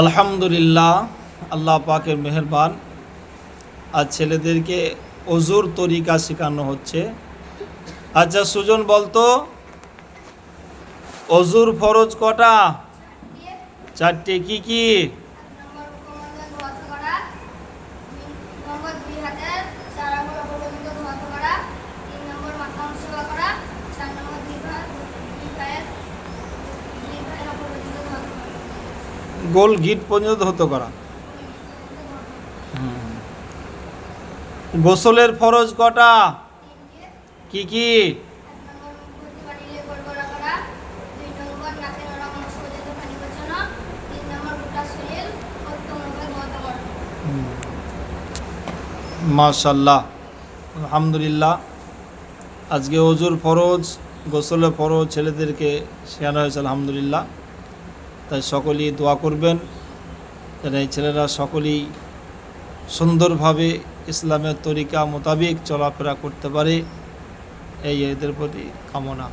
আলহামদুলিল্লাহ, আল্লাহ পাকের মেহেরবান। আর ছেলেদেরকে অজুর তরিকা শেখানো হচ্ছে। আচ্ছা সুজন বলতো অজুর ফরজ কটা? চারটে কি কি? গোল গিট পর্যন্ত হতো করা। গোসলের ফরজ কটা? কি কি? মাশাল্লাহ আলহামদুলিল্লাহ। আজকে অজুর ফরজ, গোসলের ফরজ, ছেলেদেরকে শেখানো হয়েছে, আলহামদুলিল্লাহ। তাই সকলেই দোয়া করবেন। যেন এই ছেলেরা সকলেই সুন্দরভাবে ইসলামের তরিকা মোতাবেক চলাফেরা করতে পারে। এই এদের প্রতি কামনা।